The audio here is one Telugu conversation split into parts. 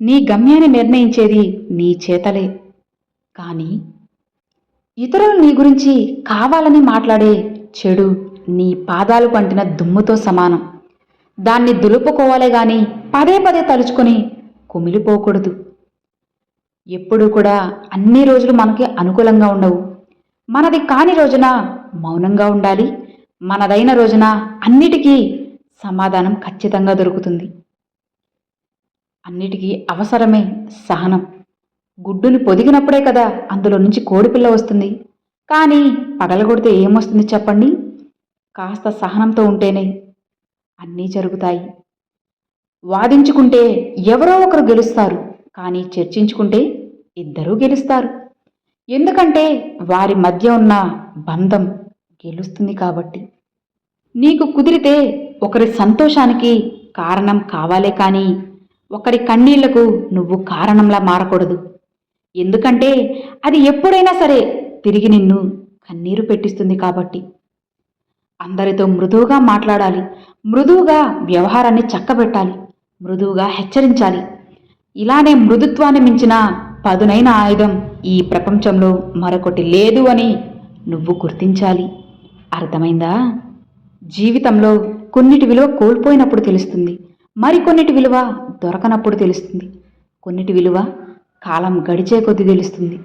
నీ గమ్యాన్ని నిర్ణయించేది నీ చేతలే. కానీ ఇతరులు నీ గురించి కావాలని మాట్లాడే చెడు నీ పాదాలు పంటిన దుమ్ముతో సమానం. దాన్ని దులుపుకోవాలే గాని పదే పదే తలుచుకొని కుమిలిపోకూడదు. ఎప్పుడూ కూడా అన్ని రోజులు మనకి అనుకూలంగా ఉండవు. మనది కాని రోజున మౌనంగా ఉండాలి. మనదైన రోజున అన్నిటికీ సమాధానం ఖచ్చితంగా దొరుకుతుంది. అన్నిటికీ అవసరమే సహనం. గుడ్డుని పొదిగినప్పుడే కదా అందులో నుంచి కోడిపిల్ల వస్తుంది. కానీ పగలగొడితే ఏమొస్తుంది చెప్పండి? కాస్త సహనంతో ఉంటేనే అన్నీ జరుగుతాయి. వాదించుకుంటే ఎవరో ఒకరు గెలుస్తారు. కానీ చర్చించుకుంటే ఇద్దరూ గెలుస్తారు. ఎందుకంటే వారి మధ్య ఉన్న బంధం గెలుస్తుంది కాబట్టి. నీకు కుదిరితే ఒకరి సంతోషానికి కారణం కావాలే కానీ ఒకరి కన్నీళ్ళకు నువ్వు కారణంలా మారకూడదు. ఎందుకంటే అది ఎప్పుడైనా సరే తిరిగి నిన్ను కన్నీరు పెట్టిస్తుంది కాబట్టి. అందరితో మృదువుగా మాట్లాడాలి. మృదువుగా వ్యవహారాన్ని చక్కబెట్టాలి. మృదువుగా హెచ్చరించాలి. ఇలానే మృదుత్వాన్ని మించిన పదునైన ఆయుధం ఈ ప్రపంచంలో మరొకటి లేదు అని నువ్వు గుర్తించాలి. అర్థమైందా? జీవితంలో కొన్నిటి విలువ కోల్పోయినప్పుడు తెలుస్తుంది. మరికొన్నిటి విలువ దొరకనప్పుడు తెలుస్తుంది. కొన్నిటి విలువ కాలం గడిచే కొద్దీ తెలుస్తుంది.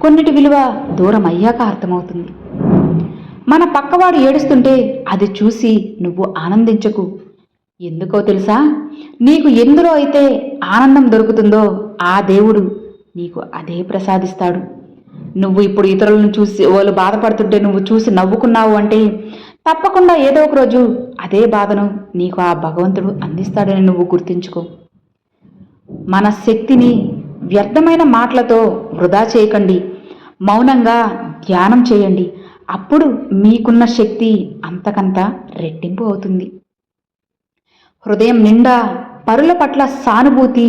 కొన్నిటి విలువ దూరం అయ్యాక అర్థమవుతుంది. మన పక్కవాడు ఏడుస్తుంటే అది చూసి నువ్వు ఆనందించకు. ఎందుకో తెలుసా? నీకు ఎందులో అయితే ఆనందం దొరుకుతుందో ఆ దేవుడు నీకు అదే ప్రసాదిస్తాడు. నువ్వు ఇప్పుడు ఇతరులను చూసి వాళ్ళు బాధపడుతుంటే నువ్వు చూసి నవ్వుకున్నావు అంటే తప్పకుండా ఏదో ఒక రోజు అదే బాధను నీకు ఆ భగవంతుడు అందిస్తాడని నువ్వు గుర్తుంచుకో. మన శక్తిని వ్యర్థమైన మాటలతో వృధా చేయకండి. మౌనంగా ధ్యానం చేయండి. అప్పుడు మీకున్న శక్తి అంతకంత రెట్టింపు అవుతుంది. హృదయం నిండా పరుల పట్ల సానుభూతి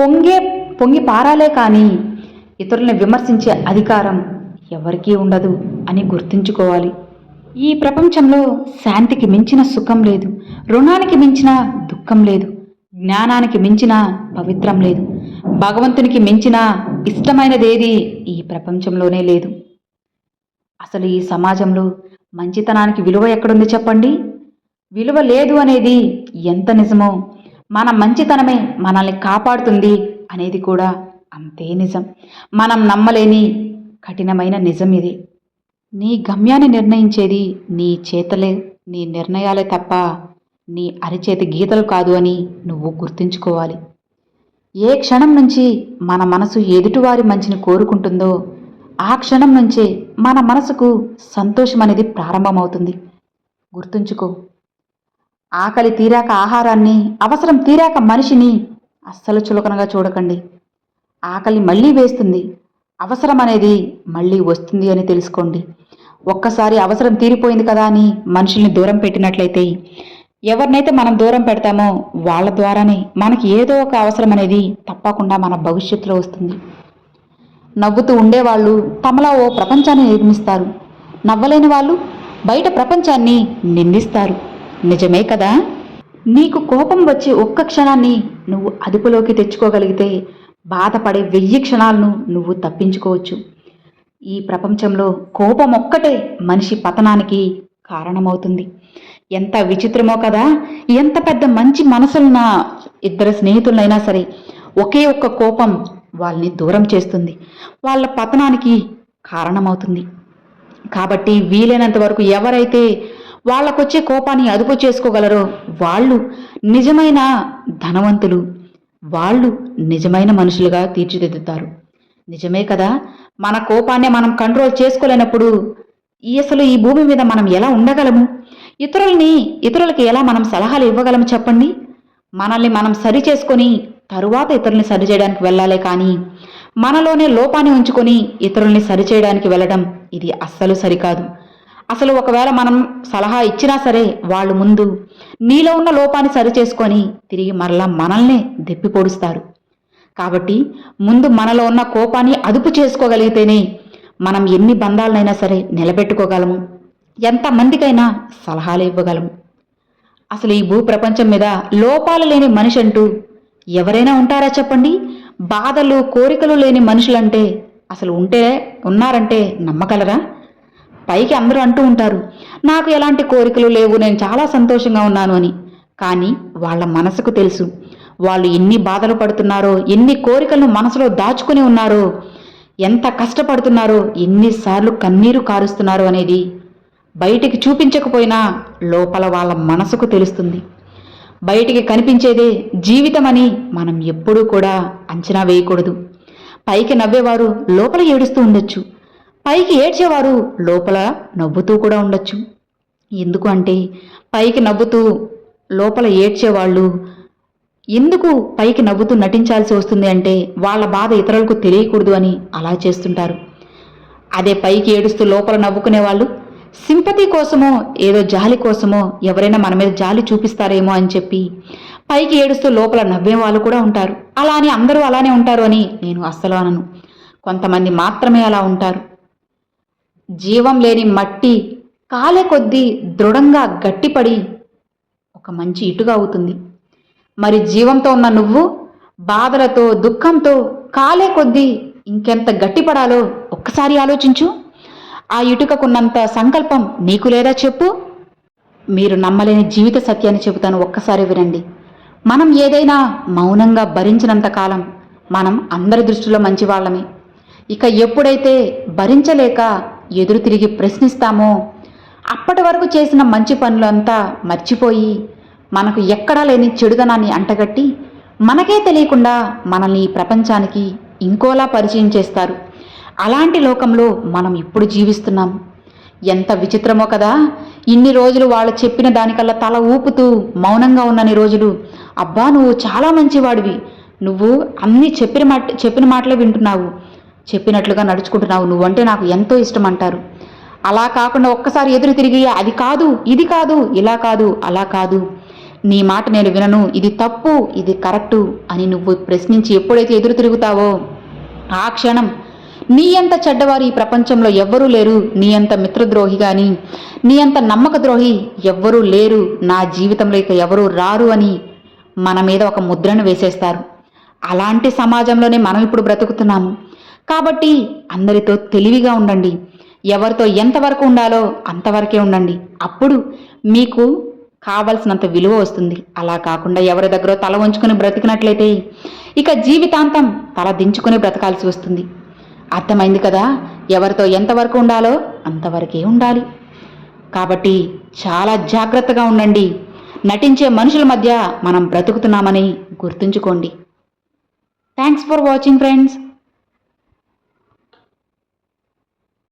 పొంగే పొంగి పారాలే కానీ ఇతరుల్ని విమర్శించే అధికారం ఎవరికీ ఉండదు అని గుర్తుంచుకోవాలి. ఈ ప్రపంచంలో శాంతికి మించిన సుఖం లేదు రుణానికి మించిన దుఃఖం లేదు జ్ఞానానికి మించిన పవిత్రం లేదు భగవంతునికి మించిన ఇష్టమైనదేది ఈ ప్రపంచంలోనే లేదు. అసలు ఈ సమాజంలో మంచితనానికి విలువ ఎక్కడుంది చెప్పండి? విలువ లేదు అనేది ఎంత నిజమో మన మంచితనమే మనల్ని కాపాడుతుంది అనేది కూడా అంతే నిజం. మనం నమ్మలేని కఠినమైన నిజం ఇది. నీ గమ్యాన్ని నిర్ణయించేది నీ చేతలే నీ నిర్ణయాలే తప్ప నీ అరిచేతి గీతలు కాదు అని నువ్వు గుర్తుంచుకోవాలి. ఏ క్షణం నుంచి మన మనసు ఎదుటివారి మంచిని కోరుకుంటుందో ఆ క్షణం నుంచే మన మనసుకు సంతోషం అనేది ప్రారంభమవుతుంది. గుర్తుంచుకో. ఆకలి తీరాక ఆహారాన్ని అవసరం తీరాక మనిషిని అస్సలు చులకనగా చూడకండి. ఆకలి మళ్ళీ వేస్తుంది. అవసరం అనేది మళ్ళీ వస్తుంది అని తెలుసుకోండి. ఒక్కసారి అవసరం తీరిపోయింది కదా అని మనుషుల్ని దూరం పెట్టినట్లయితే ఎవరినైతే మనం దూరం పెడతామో వాళ్ళ ద్వారానే మనకి ఏదో ఒక అవసరం అనేది తప్పకుండా మన భవిష్యత్తులో వస్తుంది. నవ్వుతూ ఉండేవాళ్ళు తమలో ఓ ప్రపంచాన్ని నిర్మిస్తారు. నవ్వలేని వాళ్ళు బయట ప్రపంచాన్ని నిందిస్తారు. నిజమే కదా? నీకు కోపం వచ్చి ఒక్క క్షణాన్ని నువ్వు అదుపులోకి తెచ్చుకోగలిగితే బాధపడే వెయ్యి క్షణాలను నువ్వు తప్పించుకోవచ్చు. ఈ ప్రపంచంలో కోపం ఒక్కటే మనిషి పతనానికి కారణమవుతుంది. ఎంత విచిత్రమో కదా ఎంత పెద్ద మంచి మనసులున్న ఇద్దరు స్నేహితులైనా సరే ఒకే ఒక్క కోపం వాళ్ళని దూరం చేస్తుంది. వాళ్ళ పతనానికి కారణమవుతుంది. కాబట్టి వీలైనంత వరకు ఎవరైతే వాళ్ళకొచ్చే కోపాన్ని అదుపు చేసుకోగలరో వాళ్ళు నిజమైన ధనవంతులు వాళ్ళు నిజమైన మనుషులుగా తీర్చిదిద్దుతారు. నిజమే కదా? మన కోపాన్ని మనం కంట్రోల్ చేసుకోలేనప్పుడు ఈ అసలు ఈ భూమి మీద మనం ఎలా ఉండగలము? ఇతరుల్ని ఇతరులకి ఎలా మనం సలహాలు ఇవ్వగలము చెప్పండి? మనల్ని మనం సరి చేసుకొని తరువాత ఇతరుల్ని సరి చేయడానికి వెళ్ళాలే కానీ మనలోనే లోపాన్ని ఉంచుకొని ఇతరుల్ని సరిచేయడానికి వెళ్ళడం ఇది అస్సలు సరికాదు. అసలు ఒకవేళ మనం సలహా ఇచ్చినా సరే వాళ్ళు ముందు నీలో ఉన్న లోపాన్ని సరిచేసుకొని తిరిగి మరలా మనల్నే దెప్పి పొడుస్తారు. కాబట్టి ముందు మనలో ఉన్న కోపాన్ని అదుపు చేసుకోగలిగితేనే మనం ఎన్ని బంధాలనైనా సరే నిలబెట్టుకోగలము. ఎంతమందికైనా సలహాలు ఇవ్వగలము. అసలు ఈ భూ ప్రపంచం మీద లోపాలు లేని మనిషి అంటూ ఎవరైనా ఉంటారా చెప్పండి? బాధలు కోరికలు లేని మనుషులంటే అసలు ఉంటే ఉన్నారంటే నమ్మగలరా? పైకి అందరూ అంటూ ఉంటారు నాకు ఎలాంటి కోరికలు లేవు నేను చాలా సంతోషంగా ఉన్నాను అని. కానీ వాళ్ళ మనసుకు తెలుసు వాళ్ళు ఎన్ని బాధలు పడుతున్నారో ఎన్ని కోరికలను మనసులో దాచుకుని ఉన్నారో ఎంత కష్టపడుతున్నారో ఎన్నిసార్లు కన్నీరు కారుస్తున్నారు అనేది బయటికి చూపించకపోయినా లోపల వాళ్ళ మనసుకు తెలుస్తుంది. బయటికి కనిపించేదే జీవితం అని మనం ఎప్పుడూ కూడా అంచనా వేయకూడదు. పైకి నవ్వేవారు లోపల ఏడుస్తూ ఉండొచ్చు. పైకి ఏడ్చేవారు లోపల నవ్వుతూ కూడా ఉండొచ్చు. ఎందుకు అంటే పైకి నవ్వుతూ లోపల ఏడ్చేవాళ్ళు ఎందుకు పైకి నవ్వుతూ నటించాల్సి వస్తుంది అంటే వాళ్ళ బాధ ఇతరులకు తెలియకూడదు అని అలా చేస్తుంటారు. అదే పైకి ఏడుస్తూ లోపల నవ్వుకునే వాళ్ళు సింపతి కోసమో ఏదో జాలి కోసమో ఎవరైనా మన మీద జాలి చూపిస్తారేమో అని చెప్పి పైకి ఏడుస్తూ లోపల నవ్వే వాళ్ళు కూడా ఉంటారు. అలా అని అందరూ అలానే ఉంటారు అని నేను అస్సలు అనను. కొంతమంది మాత్రమే అలా ఉంటారు. జీవం లేని మట్టి కాలే కొద్దీ దృఢంగా గట్టిపడి ఒక మంచి ఇటుగా అవుతుంది. మరి జీవంతో ఉన్న నువ్వు బాధలతో దుఃఖంతో కాలే కొద్దీ ఇంకెంత గట్టిపడాలో ఒక్కసారి ఆలోచించు. ఆ ఇటుకకున్నంత సంకల్పం నీకు లేదా చెప్పు. మీరు నమ్మలేని జీవిత సత్యాన్ని చెబుతాను ఒక్కసారి వినండి. మనం ఏదైనా మౌనంగా భరించినంత కాలం మనం అందరి దృష్టిలో మంచివాళ్ళమే. ఇక ఎప్పుడైతే భరించలేక ఎదురు తిరిగి ప్రశ్నిస్తామో అప్పటి వరకు చేసిన మంచి పనులంతా మర్చిపోయి మనకు ఎక్కడా లేని చెడుదనాన్ని అంటగట్టి మనకే తెలియకుండా మనల్ని ఈ ప్రపంచానికి ఇంకోలా పరిచయం చేస్తారు. అలాంటి లోకంలో మనం ఇప్పుడు జీవిస్తున్నాం? ఎంత విచిత్రమో కదా! ఇన్ని రోజులు వాళ్ళు చెప్పిన దానికల్లా తల ఊపుతూ మౌనంగా ఉన్నన్ని రోజులు. అబ్బా నువ్వు చాలా మంచివాడివి. నువ్వు అన్నీ చెప్పిన మాట చెప్పిన మాటలే వింటున్నావు. చెప్పినట్లుగా నడుచుకుంటున్నావు. నువ్వంటే నాకు ఎంతో ఇష్టం అంటారు అలా కాకుండా ఒక్కసారి ఎదురు తిరిగి అది కాదు ఇది కాదు ఇలా కాదు అలా కాదు. నీ మాట నేను వినను. ఇది తప్పు ఇది కరెక్టు అని నువ్వు ప్రశ్నించి ఎప్పుడైతే ఎదురు తిరుగుతావో ఆ క్షణం నీ అంత చెడ్డవారు ఈ ప్రపంచంలో ఎవ్వరూ లేరు. నీ అంత మిత్రద్రోహి గాని నీ అంత నమ్మక ద్రోహి ఎవ్వరూ లేరు. నా జీవితంలో ఇక ఎవరూ రారు అని మన మీద ఒక ముద్రను వేసేస్తారు. అలాంటి సమాజంలోనే మనం ఇప్పుడు బ్రతుకుతున్నాము. కాబట్టి అందరితో తెలివిగా ఉండండి. ఎవరితో ఎంతవరకు ఉండాలో అంతవరకే ఉండండి. అప్పుడు మీకు కావలసినంత విలువ వస్తుంది. అలా కాకుండా ఎవరి దగ్గర తల ఉంచుకుని బ్రతికినట్లయితే ఇక జీవితాంతం తల దించుకొని బ్రతకాల్సి వస్తుంది. అర్థమైంది కదా? ఎవరితో ఎంతవరకు ఉండాలో అంతవరకే ఉండాలి. కాబట్టి చాలా జాగ్రత్తగా ఉండండి. నటించే మనుషుల మధ్య మనం బ్రతుకుతున్నామని గుర్తుంచుకోండి. Thanks for watching friends